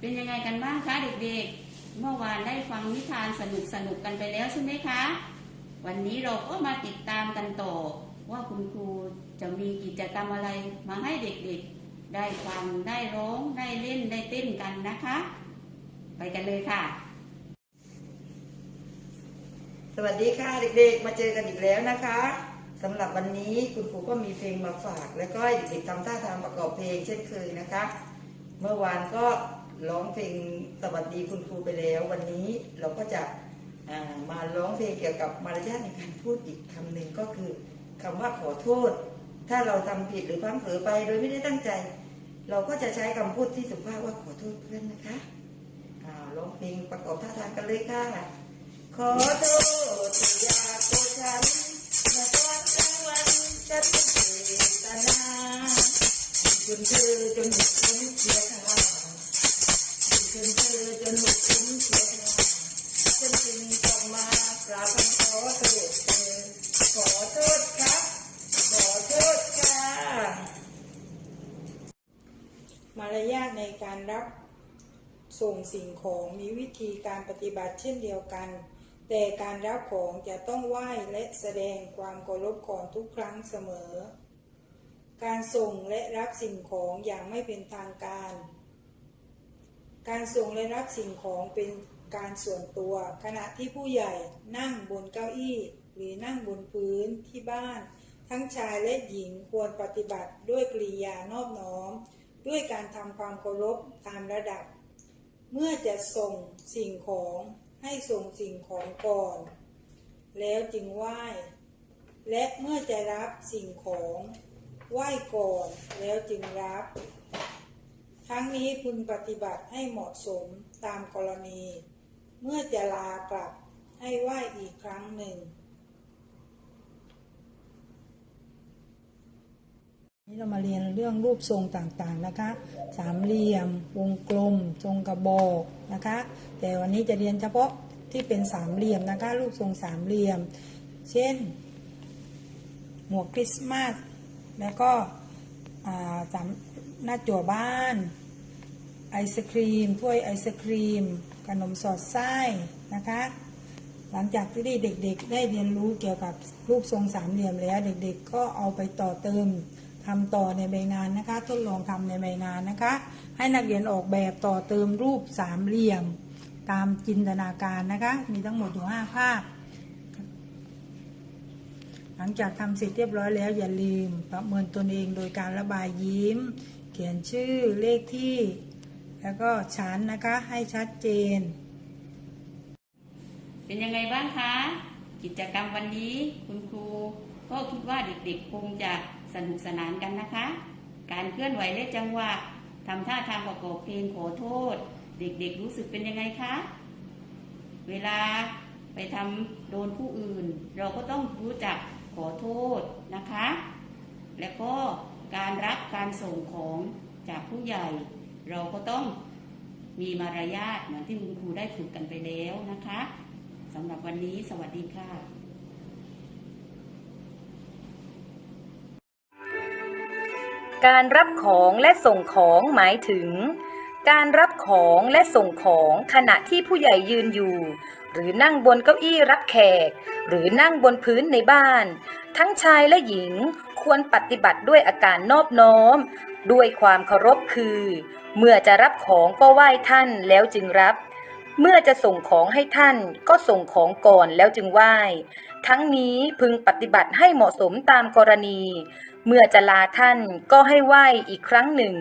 เป็นยังไงกันบ้างคะเด็กๆ เมื่อวานได้ฟังนิทานสนุกสนุกๆกันไปแล้วใช่ไหมคะ วันนี้เราก็มาติดตามกันต่อ ว่าคุณครูจะมีกิจกรรมอะไรมาให้เด็กๆ ได้ฟังได้ร้องได้เล่นได้เต้นกันนะคะ ไปกันเลยค่ะ สวัสดีค่ะเด็กๆ มาเจอกันอีกแล้วนะคะสำหรับวันนี้คุณครูก็มีเพลงมาฝาก แล้วก็เด็กๆทำท่าทางประกอบเพลงเช่นเคยนะคะ เมื่อวานก็ ร้องเพลงสวัสดีคุณครูไปแล้ว วันนี้เราก็จะามาร้องเพลงเกี่ยวกับมารยาทในการพูดอีกคำหนึ่งก็คือคำว่าขอโทษ ถ้าเราทำผิดหรือพลั้งเผลอไปโดยไม่ได้ตั้งใจ เราก็จะใช้คำพูดที่สุภาพว่าขอโทษเพื่อนนะคะร้องเพลงประกอบท่าทางกันเลยค่ะ ขอโทษที่อยากโกรธฉันเมื่อตอนกลางวันฉันไม่เจตนาคุณเธอจนหมดคุ้มเสียค่า มารยาทในการรับส่งสิ่งของมีวิธีการปฏิบัติเช่นเดียวกัน แต่การรับของจะต้องไหว้และแสดงความเคารพก่อนทุกครั้งเสมอ การส่งและรับสิ่งของอย่างไม่เป็นทางการ การส่งและรับสิ่งของเป็นการส่วนตัว ขณะที่ผู้ใหญ่นั่งบนเก้าอี้ หรือนั่งบนพื้นที่บ้าน ทั้งชายและหญิงควรปฏิบัติด้วยกริยานอบน้อม ด้วยการทำความเคารพตามระดับ เมื่อจะส่งสิ่งของให้ส่งสิ่งของก่อน แล้วจึงไหว้ และเมื่อจะรับสิ่งของไหว้ก่อนแล้วจึงรับ ทั้งนี้พึงปฏิบัติให้เหมาะสมตามกรณี เมื่อจะลากลับให้ไหว้อีกครั้งหนึ่ง นี่เรามาเรียนเรื่องรูปทรงต่างๆนะคะ สามเหลี่ยม วงกลม ทรงกระบอกนะคะ แต่วันนี้จะเรียนเฉพาะที่เป็นสามเหลี่ยมนะคะ รูปทรงสามเหลี่ยม เช่น หมวกคริสต์มาส แล้วก็สามหน้าจั่วบ้าน ไอศครีม ถ้วยไอศครีม ขนมสอดไส้นะคะ หลังจากที่เด็กๆ ได้เรียนรู้เกี่ยวกับรูปทรงสามเหลี่ยมแล้ว เด็กๆ ก็เอาไปต่อเติม ทำต่อในใบงานนะคะ ทดลองทำในใบงานนะคะ ให้นักเรียนออกแบบต่อเติมรูปสามเหลี่ยม ตามจินตนาการนะคะ มีทั้งหมดอยู่ห้าภาพ หลังจากทำเสร็จเรียบร้อยแล้วอย่าลืม ประเมินตนเองโดยการระบายยิ้ม เขียนชื่อเลขที่ แล้วก็ชั้นนะคะให้ชัดเจน เป็นยังไงบ้างคะ กิจกรรมวันนี้คุณครูก็คิดว่าเด็กๆคงจะ สนุกสนานกันนะคะ การเคลื่อนไหวและจังหวะทำท่าทางประกอบเพลงขอโทษ เด็กๆรู้สึกเป็นยังไงคะ เวลาไปทำโดนผู้อื่น เราก็ต้องรู้จักขอโทษนะคะ แล้วก็การรับการส่งของจากผู้ใหญ่ เราก็ต้องมีมารยาทเหมือนที่คุณครูได้ฝึกกันไปแล้วนะคะสำหรับวันนี้สวัสดีค่ะ การรับของและส่งของหมายถึง การรับของและส่งของขณะที่ผู้ใหญ่ยืนอยู่ หรือนั่งบนเก้าอี้รับแขก หรือนั่งบนพื้นในบ้าน ทั้งชายและหญิงควรปฏิบัติด้วยอาการนอบน้อม ด้วยความเคารพคือ เมื่อจะรับของก็ไหว้ท่านแล้วจึงรับเมื่อจะส่งของให้ท่านก็ส่งของก่อนแล้วจึงไหว้ ทั้งนี้พึงปฏิบัติให้เหมาะสมตามกรณี เมื่อจะลาท่านก็ให้ไหว้อีกครั้งหนึ่ง